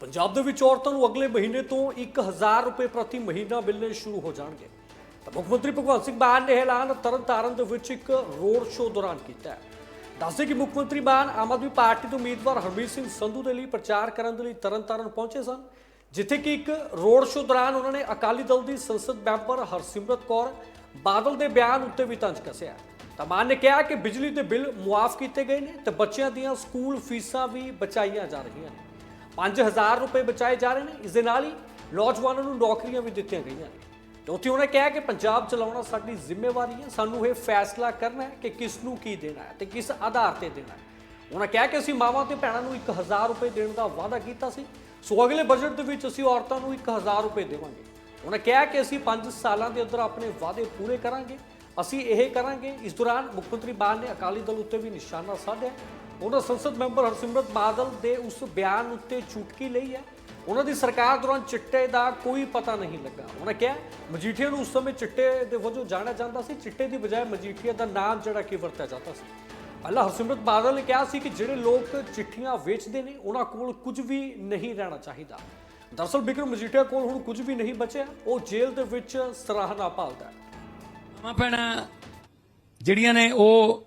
ਪੰਜਾਬ ਦੇ ਵਿੱਚ ਔਰਤਾਂ ਨੂੰ ਅਗਲੇ ਮਹੀਨੇ ਤੋਂ 1000 ਰੁਪਏ ਪ੍ਰਤੀ ਮਹੀਨਾ ਮਿਲਣੇ ਸ਼ੁਰੂ ਹੋ ਜਾਣਗੇ। ਤਾਂ ਮੁੱਖ ਮੰਤਰੀ ਭਗਵੰਤ ਸਿੰਘ ਮਾਨ ਨੇ ਇਹ ਐਲਾਨ ਤਰਨਤਾਰਨ ਦੇ ਵਿੱਚ ਇੱਕ ਰੋਡ ਸ਼ੋਅ ਦੌਰਾਨ ਕੀਤਾ ਹੈ। ਦੱਸਦੇ ਕਿ ਮੁੱਖ ਮੰਤਰੀ ਮਾਨ ਆਮ ਆਦਮੀ ਪਾਰਟੀ ਦੇ ਉਮੀਦਵਾਰ ਹਰਮੀਤ ਸਿੰਘ ਸੰਧੂ ਦੇ ਲਈ ਪ੍ਰਚਾਰ ਕਰਨ ਦੇ ਲਈ ਤਰਨਤਾਰਨ ਪਹੁੰਚੇ ਸਨ, ਜਿੱਥੇ ਕਿ ਇੱਕ ਰੋਡ ਸ਼ੋਅ ਦੌਰਾਨ ਉਹਨਾਂ ਨੇ ਅਕਾਲੀ ਦਲ ਦੀ ਸੰਸਦ ਮੈਂਬਰ ਹਰਸਿਮਰਤ ਕੌਰ ਬਾਦਲ ਦੇ ਬਿਆਨ ਉੱਤੇ ਵੀ ਤੰਜ ਕੱਸਿਆ। ਤਾਂ ਮਾਨ ਨੇ ਕਿਹਾ ਕਿ ਬਿਜਲੀ ਦੇ ਬਿੱਲ ਮੁਆਫ ਕੀਤੇ ਗਏ ਨੇ ਤੇ ਬੱਚਿਆਂ ਦੀਆਂ ਸਕੂਲ ਫੀਸਾਂ ਵੀ ਬਚਾਈਆਂ ਜਾ ਰਹੀਆਂ ਨੇ। 5000 ਰੁਪਏ ਬਚਾਏ ਜਾ ਰਹੇ ਨੇ। ਇਸ ਦੇ ਨਾਲ ਹੀ ਨੌਜਵਾਨਾਂ ਨੂੰ ਨੌਕਰੀਆਂ ਵੀ ਦਿੱਤੀਆਂ ਗਈਆਂ ਨੇ। ਤੇ ਉੱਥੇ ਉਹਨੇ ਕਿਹਾ ਕਿ ਪੰਜਾਬ ਚਲਾਉਣਾ ਸਾਡੀ ਜ਼ਿੰਮੇਵਾਰੀ ਹੈ। ਸਾਨੂੰ ਇਹ ਫੈਸਲਾ ਕਰਨਾ ਹੈ ਕਿ ਕਿਸ ਨੂੰ ਕੀ ਦੇਣਾ ਹੈ ਤੇ ਕਿਸ ਆਧਾਰ ਤੇ ਦੇਣਾ ਹੈ। ਉਹਨਾਂ ਕਿਹਾ ਕਿ ਅਸੀਂ ਮਾਵਾਂ ਤੇ ਭੈਣਾਂ ਨੂੰ 1000 ਰੁਪਏ ਦੇਣ ਦਾ ਵਾਅਦਾ ਕੀਤਾ ਸੀ। ਸੋ ਅਗਲੇ ਬਜਟ ਦੇ ਵਿੱਚ ਅਸੀਂ ਔਰਤਾਂ ਨੂੰ 1000 ਰੁਪਏ ਦੇਵਾਂਗੇ। ਉਹਨਾਂ ਕਿਹਾ ਕਿ ਅਸੀਂ 5 ਸਾਲਾਂ ਦੇ ਅੰਦਰ ਆਪਣੇ ਵਾਅਦੇ ਪੂਰੇ ਕਰਾਂਗੇ। ਅਸੀਂ ਇਹ ਕਰਾਂਗੇ। ਇਸ ਦੌਰਾਨ ਮੁੱਖ ਮੰਤਰੀ ਮਾਨ ਨੇ ਅਕਾਲੀ ਦਲ ਉੱਤੇ ਵੀ ਨਿਸ਼ਾਨਾ ਸਾਧਿਆ। ਉਹਨਾਂ ਸੰਸਦ ਮੈਂਬਰ ਹਰਸਿਮਰਤ ਬਾਦਲ ਦੇ ਉਸ ਬਿਆਨ ਉੱਤੇ ਚੁਟਕੀ ਲਈ ਹੈ। ਉਹਨਾਂ ਦੀ ਸਰਕਾਰ ਦੌਰਾਨ ਚਿੱਟੇ ਦਾ ਕੋਈ ਪਤਾ ਨਹੀਂ ਲੱਗਾ। ਉਹਨਾਂ ਕਿਹਾ, ਮਜੀਠੀਆ ਨੂੰ ਉਸ ਸਮੇਂ ਚਿੱਟੇ ਦੇ ਵਜੋਂ ਜਾਣਿਆ ਜਾਂਦਾ ਸੀ। ਚਿੱਟੇ ਦੀ ਬਜਾਏ ਮਜੀਠੀਆ ਦਾ ਨਾਮ ਜਿਹੜਾ ਕਿ ਵਰਤਿਆ ਜਾਂਦਾ ਸੀ। ਪਹਿਲਾਂ ਹਰਸਿਮਰਤ ਬਾਦਲ ਨੇ ਕਿਹਾ ਸੀ ਕਿ ਜਿਹੜੇ ਲੋਕ ਚਿੱਠੀਆਂ ਵੇਚਦੇ ਨੇ, ਉਹਨਾਂ ਕੋਲ ਕੁਝ ਵੀ ਨਹੀਂ ਰਹਿਣਾ ਚਾਹੀਦਾ। ਦਰਅਸਲ ਬਿਕਰਮ ਮਜੀਠੀਆ ਕੋਲ ਹੁਣ ਕੁਝ ਵੀ ਨਹੀਂ ਬਚਿਆ। ਉਹ ਜੇਲ੍ਹ ਦੇ ਵਿੱਚ ਸਰਾਹਨਾ ਭਾਲਦਾ ਹੈ। ਮਾਂ ਭੈਣਾਂ, ਜਿਹੜੀਆਂ ਨੇ ਉਹ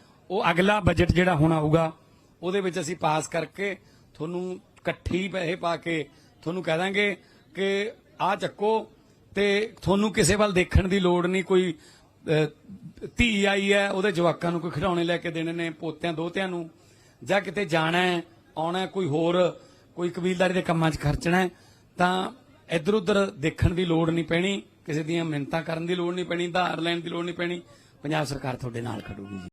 ਉਹ ਅਗਲਾ ਬਜਟ ਜਿਹੜਾ ਹੁਣ ਆਊਗਾ, ਉਹਦੇ ਵਿੱਚ ਅਸੀਂ ਪਾਸ ਕਰਕੇ ਤੁਹਾਨੂੰ ਇਕੱਠੀ ਪੈਸੇ ਪਾ ਕੇ ਤੁਹਾਨੂੰ ਕਹਿ ਦਾਂਗੇ ਕਿ ਆ ਚੱਕੋ ਤੇ ਤੁਹਾਨੂੰ ਕਿਸੇ ਵੱਲ ਦੇਖਣ ਦੀ ਲੋੜ ਨਹੀਂ, ਕੋਈ ਧੀ ਆਈ ਹੈ, ਉਹਦੇ ਜਵਾਕਾਂ ਨੂੰ ਕੋਈ ਖਿਡੌਣੇ ਲੈ ਕੇ ਦੇਣੇ ਨੇ, ਪੋਤਿਆਂ, ਦੋਤਿਆਂ ਨੂੰ, ਜਾਂ ਕਿਤੇ ਜਾਣਾ ਹੈ, ਆਉਣਾ ਕੋਈ ਹੋਰ, ਕੋਈ ਕਬੀਲਦਾਰੀ ਦੇ ਕੰਮਾਂ 'ਚ ਖਰਚਣਾ ਤਾਂ ਇੱਧਰ ਉੱਧਰ ਦੇਖਣ ਦੀ ਲੋੜ ਨਹੀਂ ਪੈਣੀ, ਕਿਸੇ ਦੀਆਂ ਮਿਹਨਤਾਂ ਕਰਨ ਦੀ ਲੋੜ ਨਹੀਂ ਪੈਣੀ, ਧਾਰ ਲੈਣ ਦੀ ਲੋੜ ਨਹੀਂ ਪੈਣੀ। ਪੰਜਾਬ ਸਰਕਾਰ ਤੁਹਾਡੇ ਨਾਲ ਖੜੂਗੀ ਜੀ।